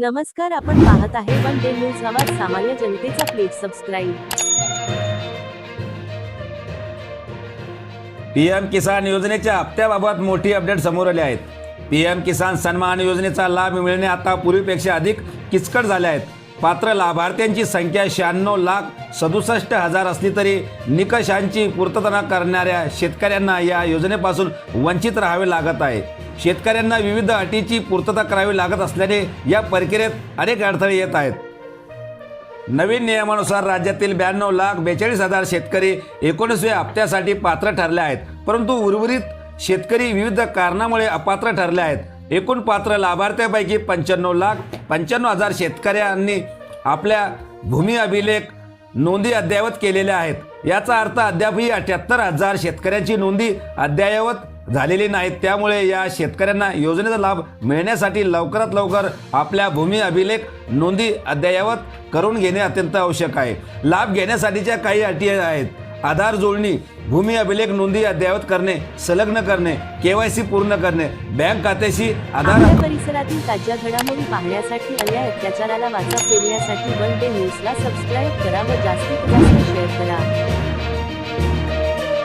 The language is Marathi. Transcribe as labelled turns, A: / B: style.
A: नमस्कार आपण पाहत आहे वन डे न्यूज आवाज सामान्य जनतेचा प्लीज सबस्क्राईब.
B: पीएम किसान योजनेच्या हप्त्याबाबत मोठी अपडेट समोर आली आहेत पीएम किसान सन्मान योजनेचा लाभ मिळणे आता पूर्वीपेक्षा अधिक किचकट झाले आहेत. पात्र लाभार्थ्यांची संख्या शहाण्णव लाख सदुसष्ट हजार असली तरी निकषांची पूर्तता करणाऱ्या शेतकऱ्यांना या योजनेपासून वंचित राहावे लागत आहे. शेतकऱ्यांना विविध अटीची पूर्तता करावी लागत असल्याने या प्रक्रियेत अनेक अडथळे येत आहेत. नवीन नियमानुसार राज्यातील ब्याण्णव लाख बेचाळीस हजार शेतकरी एकोणीसव्या हप्त्यासाठी पात्र ठरले आहेत. परंतु उर्वरित शेतकरी विविध कारणामुळे अपात्र ठरले आहेत. एकूण पात्र लाभार्थ्यापैकी पंच्याण्णव लाख पंच्याण्णव हजार शेतकऱ्यांनी आपल्या भूमी अभिलेख नोंदी अद्ययावत केलेल्या आहेत. याचा अर्थ अद्यापही अठ्याहत्तर हजार शेतकऱ्यांची नोंदी अद्ययावत झालेली नाहीत. त्यामुळे या शेतकऱ्यांना योजनेचा लाभ मिळण्यासाठी लवकरात लवकर आपल्या भूमी अभिलेख नोंदी अद्ययावत करून घेणे अत्यंत आवश्यक आहे. लाभ घेण्यासाठीच्या काही अटी आहेत. आधार जोडणी भूमी अभिलेख नोंदी अद्ययावत करणे संलग्न करणे केवायसी पूर्ण करणे बँक खात्याशी आधार
A: परिसरातील ताज्या घडामोडी पाहण्यासाठी अन्याय अत्याचाराला वाचा फोडण्यासाठी वन डे न्यूजला सबस्क्राईब करा व जास्तीत जास्त शेअर करा.